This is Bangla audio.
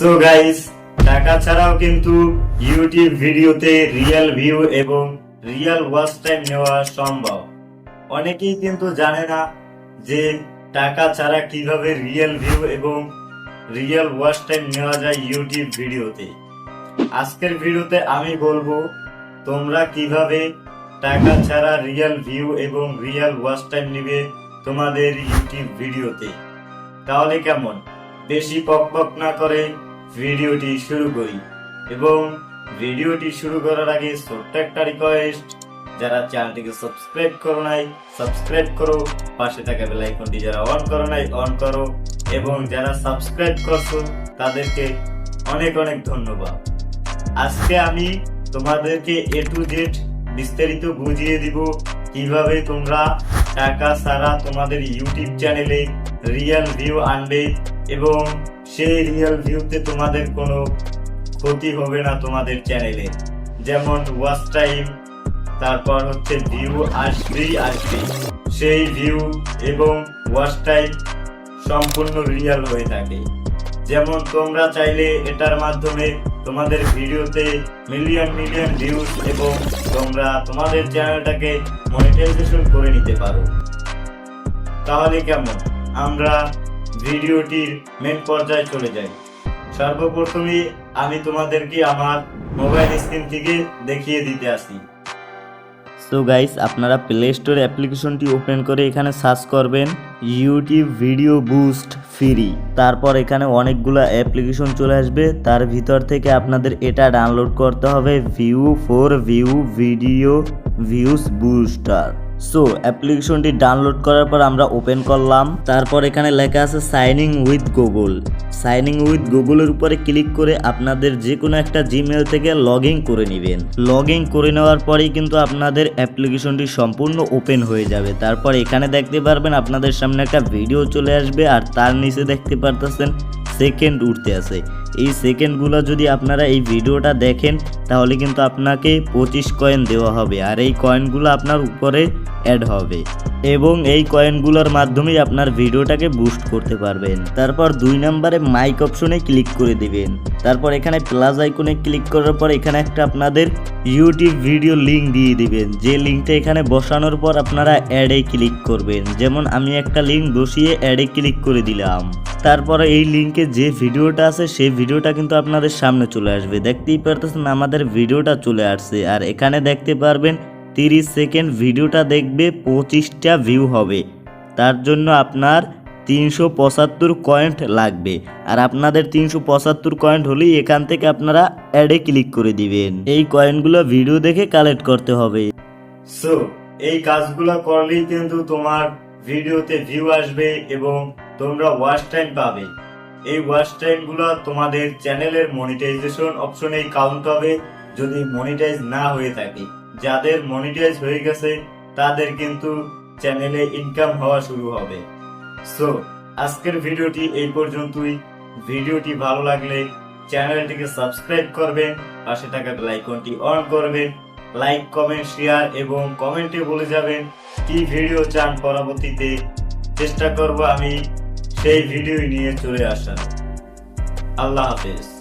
সো গাইস টাকা ছাড়াও কিন্তু ইউটিউব ভিডিওতে রিয়েল ভিউ এবং রিয়েল ওয়াচ টাইম নেওয়া সম্ভব। অনেকেই কিন্তু জানে না যে টাকা ছাড়া কীভাবে রিয়েল ভিউ এবং রিয়েল ওয়াচ টাইম নেওয়া যায় ইউটিউব ভিডিওতে। আজকের ভিডিওতে আমি বলব, তোমরা কীভাবে টাকা ছাড়া রিয়েল ভিউ এবং রিয়েল ওয়াচ টাইম নিবে তোমাদের ইউটিউব ভিডিওতে। তাহলে কেমন? বেশি পক পক না করে ভিডিওটি শুরু করি। এবং ভিডিওটি শুরু করার আগে ছোট্ট একটা রিকোয়েস্ট যারা চ্যানেলটিকে সাবস্ক্রাইব করো নাই সাবস্ক্রাইব করো, পাশে থাকা বেল আইকনটি যারা অন করো নাই অন করো, এবং যারা সাবস্ক্রাইব করছ, তাদেরকে অনেক অনেক ধন্যবাদ। আজকে আমি তোমাদেরকে এ টু জেড বিস্তারিত বুঝিয়ে দিব কীভাবে তোমরা টাকা ছাড়া তোমাদের ইউটিউব চ্যানেলে রিয়েল ভিউ আনবে এবং সেই রিয়েল ভিউতে তোমাদের কোনো ক্ষতি হবে না তোমাদের চ্যানেলে যেমন ওয়াচ টাইম তারপর হচ্ছে ভিউ আসবেই আসবে। সেই ভিউ এবং ওয়াচ টাইম সম্পূর্ণ রিয়েল হয়ে থাকে। যেমন তোমরা চাইলে এটার মাধ্যমে তোমাদের ভিডিওতে মিলিয়ন মিলিয়ন ভিউজ এবং তোমরা তোমাদের চ্যানেলটাকে মনিটাইজেশন করে নিতে পারো। তাহলে কেমন? আমরা ভিডিওটির মেন পর্যায়ে চলে যাই। সর্বপ্রথমে আমি তোমাদেরকে আমার মোবাইল স্ক্রিন থেকে দেখিয়ে দিতে আসি। সো গাইস আপনারা প্লে স্টোর অ্যাপ্লিকেশনটি ওপেন করে এখানে সার্চ করবেন ইউটিউব ভিডিও বুস্ট ফ্রি তারপর এখানে অনেকগুলো অ্যাপ্লিকেশন চলে আসবে। তার ভিতর থেকে আপনাদের এটা ডাউনলোড করতে হবে view for view video views booster so অ্যাপ্লিকেশনটি ডাউনলোড করার পর আমরা ওপেন করলাম। তারপর এখানে লেখা আছে signing with Google signing with গুগলের উপরে ক্লিক করে আপনাদের যে কোনো একটা জিমেল থেকে লগ ইন করে নেবেন। লগ ইন করে নেওয়ার পরেই কিন্তু আপনাদের অ্যাপ্লিকেশনটি সম্পূর্ণ ওপেন হয়ে যাবে। তারপর এখানে দেখতে পারবেন আপনাদের সামনে একটা ভিডিও চলে আসবে আর তার নিচে দেখতে পারতেছেন সেকেন্ড উঠতে আছে। এই সেকেন্ডগুলো যদি আপনারা এই ভিডিওটা দেখেন তাহলে কিন্তু আপনাকে পঁচিশ কয়েন দেওয়া হবে আর এই কয়েনগুলো আপনার উপরে অ্যাড হবে। এবং এই কয়েনগুলোর মাধ্যমেই আপনার ভিডিওটাকে বুস্ট করতে পারবেন। তারপর দুই নম্বরে মাইক অপশনে ক্লিক করে দিবেন। তারপর এখানে প্লাস আইকনে ক্লিক করার পর এখানে একটা আপনাদের ইউটিউব ভিডিও লিঙ্ক দিয়ে দিবেন। যে লিঙ্কটা এখানে বসানোর পর আপনারা অ্যাডে ক্লিক করবেন। যেমন আমি একটা লিঙ্ক বসিয়ে অ্যাডে ক্লিক করে দিলাম। তারপরে এই লিঙ্কে যে ভিডিওটা আছে, সেই ভিডিওটা কিন্তু আপনাদের সামনে চলে আসবে। দেখতেই পারতেছেন আমাদের ভিডিওটা চলে আসছে। আর এখানে দেখতে পারবেন তিরিশ সেকেন্ড ভিডিওটা দেখবে পঁচিশটা ভিউ হবে। তার জন্য আপনার তিনশো পঁচাত্তর কয়েন্ট লাগবে। আর আপনাদের তিনশো পঁচাত্তর কয়েন্ট হলেই এখান থেকে আপনারা অ্যাডে ক্লিক করে দিবেন। এই কয়েনগুলো ভিডিও দেখে কালেক্ট করতে হবে। সো এই কাজগুলো করলেই কিন্তু তোমার ভিডিওতে ভিউ আসবে এবং তোমরা ওয়াচ টাইম পাবে। এই ওয়াচ টাইমগুলো তোমাদের চ্যানেলের মনিটাইজেশন অপশনেই কাউন্ট হবে। যদি মনিটাইজ না হয়ে থাকে। যাদের মনিটাইজ হয়ে গেছে, তাদের কিন্তু চ্যানেলে ইনকাম হওয়া শুরু হবে। সো আজকের ভিডিওটি এই পর্যন্তই। ভিডিওটি ভালো লাগলে চ্যানেলটিকে সাবস্ক্রাইব করবেন, পাশে থাকা আইকনটি অন করবেন লাইক কমেন্ট শেয়ার এবং কমেন্টে বলে যাবেন কি ভিডিও চান পরবর্তীতে। চেষ্টা করব আমি সেই ভিডিও নিয়ে চলে আসার। আল্লাহ হাফেজ।